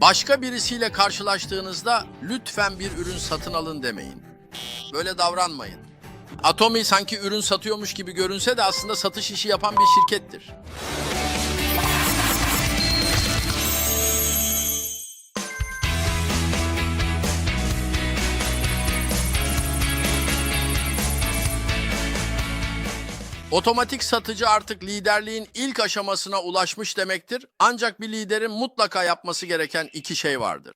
Başka birisiyle karşılaştığınızda lütfen bir ürün satın alın demeyin. Böyle davranmayın. Atomi sanki ürün satıyormuş gibi görünse de aslında satış işi yapan bir şirkettir. Otomatik satıcı artık liderliğin ilk aşamasına ulaşmış demektir. Ancak bir liderin mutlaka yapması gereken iki şey vardır.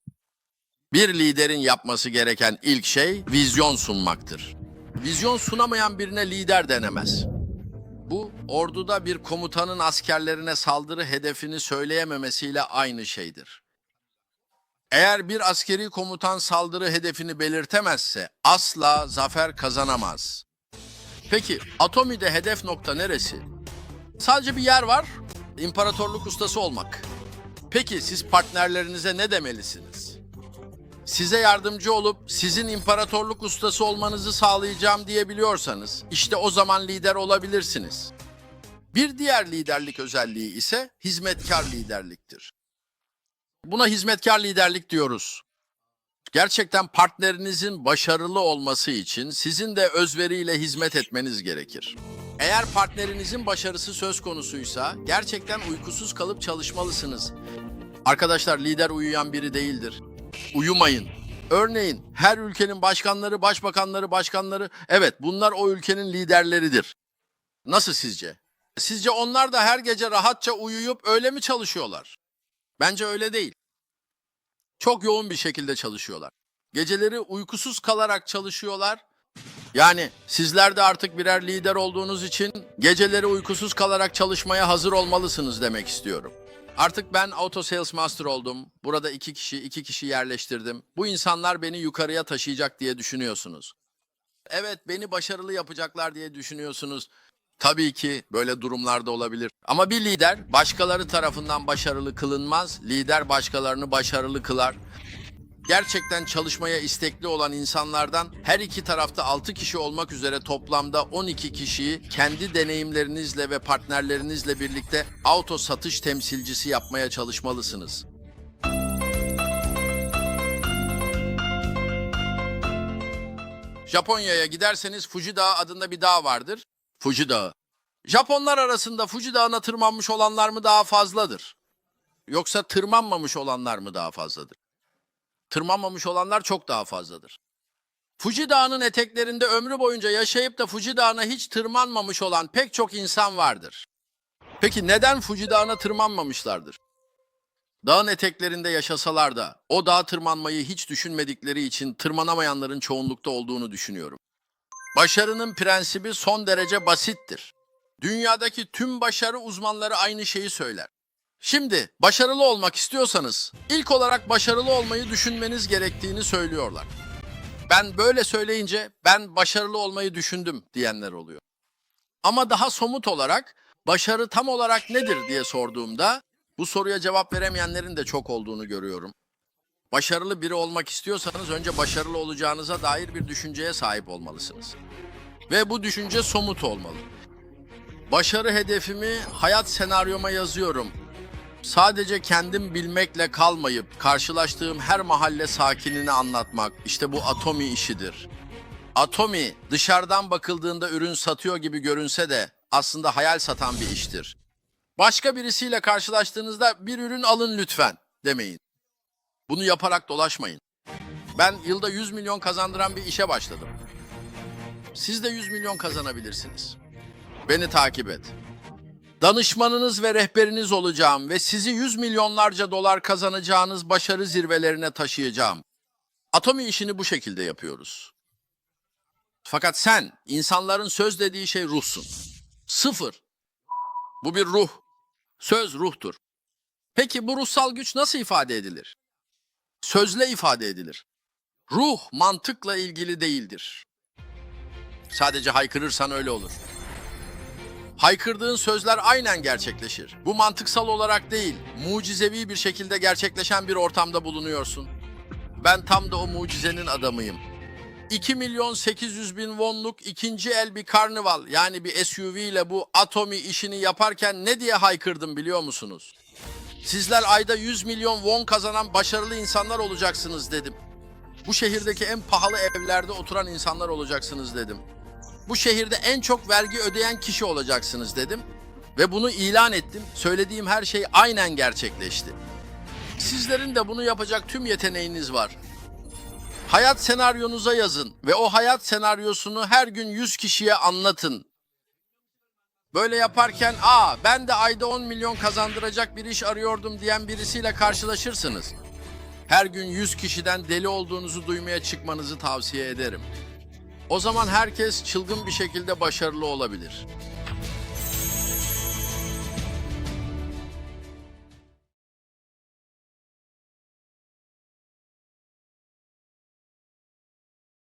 Bir liderin yapması gereken ilk şey vizyon sunmaktır. Vizyon sunamayan birine lider denemez. Bu orduda bir komutanın askerlerine saldırı hedefini söyleyememesiyle aynı şeydir. Eğer bir askeri komutan saldırı hedefini belirtemezse asla zafer kazanamaz. Peki Atomi'de hedef nokta neresi? Sadece bir yer var, imparatorluk ustası olmak. Peki siz partnerlerinize ne demelisiniz? Size yardımcı olup sizin imparatorluk ustası olmanızı sağlayacağım diyebiliyorsanız işte o zaman lider olabilirsiniz. Bir diğer liderlik özelliği ise hizmetkar liderliktir. Buna hizmetkar liderlik diyoruz. Gerçekten partnerinizin başarılı olması için sizin de özveriyle hizmet etmeniz gerekir. Eğer partnerinizin başarısı söz konusuysa gerçekten uykusuz kalıp çalışmalısınız. Arkadaşlar lider uyuyan biri değildir. Uyumayın. Örneğin her ülkenin başkanları, başbakanları, başkanları evet bunlar o ülkenin liderleridir. Nasıl sizce? Sizce onlar da her gece rahatça uyuyup öyle mi çalışıyorlar? Bence öyle değil. Çok yoğun bir şekilde çalışıyorlar. Geceleri uykusuz kalarak çalışıyorlar. Yani sizler de artık birer lider olduğunuz için geceleri uykusuz kalarak çalışmaya hazır olmalısınız demek istiyorum. Artık ben auto sales master oldum. Burada iki kişi, iki kişi yerleştirdim. Bu insanlar beni yukarıya taşıyacak diye düşünüyorsunuz. Evet, beni başarılı yapacaklar diye düşünüyorsunuz. Tabii ki böyle durumlarda olabilir. Ama bir lider başkaları tarafından başarılı kılınmaz. Lider başkalarını başarılı kılar. Gerçekten çalışmaya istekli olan insanlardan her iki tarafta 6 kişi olmak üzere toplamda 12 kişiyi kendi deneyimlerinizle ve partnerlerinizle birlikte auto satış temsilcisi yapmaya çalışmalısınız. Japonya'ya giderseniz Fuji Dağı adında bir dağ vardır. Fuji Dağı. Japonlar arasında Fuji Dağı'na tırmanmış olanlar mı daha fazladır? Yoksa tırmanmamış olanlar mı daha fazladır? Tırmanmamış olanlar çok daha fazladır. Fuji Dağı'nın eteklerinde ömrü boyunca yaşayıp da Fuji Dağı'na hiç tırmanmamış olan pek çok insan vardır. Peki neden Fuji Dağı'na tırmanmamışlardır? Dağın eteklerinde yaşasalar da o dağa tırmanmayı hiç düşünmedikleri için tırmanamayanların çoğunlukta olduğunu düşünüyorum. Başarının prensibi son derece basittir. Dünyadaki tüm başarı uzmanları aynı şeyi söyler. Şimdi başarılı olmak istiyorsanız ilk olarak başarılı olmayı düşünmeniz gerektiğini söylüyorlar. Ben böyle söyleyince ben başarılı olmayı düşündüm diyenler oluyor. Ama daha somut olarak başarı tam olarak nedir diye sorduğumda bu soruya cevap veremeyenlerin de çok olduğunu görüyorum. Başarılı biri olmak istiyorsanız önce başarılı olacağınıza dair bir düşünceye sahip olmalısınız. Ve bu düşünce somut olmalı. Başarı hedefimi hayat senaryoma yazıyorum. Sadece kendim bilmekle kalmayıp karşılaştığım her mahalle sakinini anlatmak işte bu Atomi işidir. Atomi dışarıdan bakıldığında ürün satıyor gibi görünse de aslında hayal satan bir iştir. Başka birisiyle karşılaştığınızda bir ürün alın lütfen demeyin. Bunu yaparak dolaşmayın. Ben yılda 100 milyon kazandıran bir işe başladım. Siz de 100 milyon kazanabilirsiniz. Beni takip et. Danışmanınız ve rehberiniz olacağım ve sizi yüz milyonlarca dolar kazanacağınız başarı zirvelerine taşıyacağım. Atomi işini bu şekilde yapıyoruz. Fakat sen, insanların söz dediği şey ruhsun. Sıfır. Bu bir ruh. Söz ruhtur. Peki bu ruhsal güç nasıl ifade edilir? Sözle ifade edilir. Ruh mantıkla ilgili değildir. Sadece haykırırsan öyle olur. Haykırdığın sözler aynen gerçekleşir. Bu mantıksal olarak değil, mucizevi bir şekilde gerçekleşen bir ortamda bulunuyorsun. Ben tam da o mucizenin adamıyım. 2 milyon 800 bin wonluk ikinci el bir karnival yani bir SUV ile bu Atomi işini yaparken ne diye haykırdım biliyor musunuz? Sizler ayda 100 milyon won kazanan başarılı insanlar olacaksınız dedim. Bu şehirdeki en pahalı evlerde oturan insanlar olacaksınız dedim. Bu şehirde en çok vergi ödeyen kişi olacaksınız dedim. Ve bunu ilan ettim. Söylediğim her şey aynen gerçekleşti. Sizlerin de bunu yapacak tüm yeteneğiniz var. Hayat senaryonuza yazın ve o hayat senaryosunu her gün 100 kişiye anlatın. Böyle yaparken aa ben de ayda 10 milyon kazandıracak bir iş arıyordum diyen birisiyle karşılaşırsınız. Her gün 100 kişiden deli olduğunuzu duymaya çıkmanızı tavsiye ederim. O zaman herkes çılgın bir şekilde başarılı olabilir.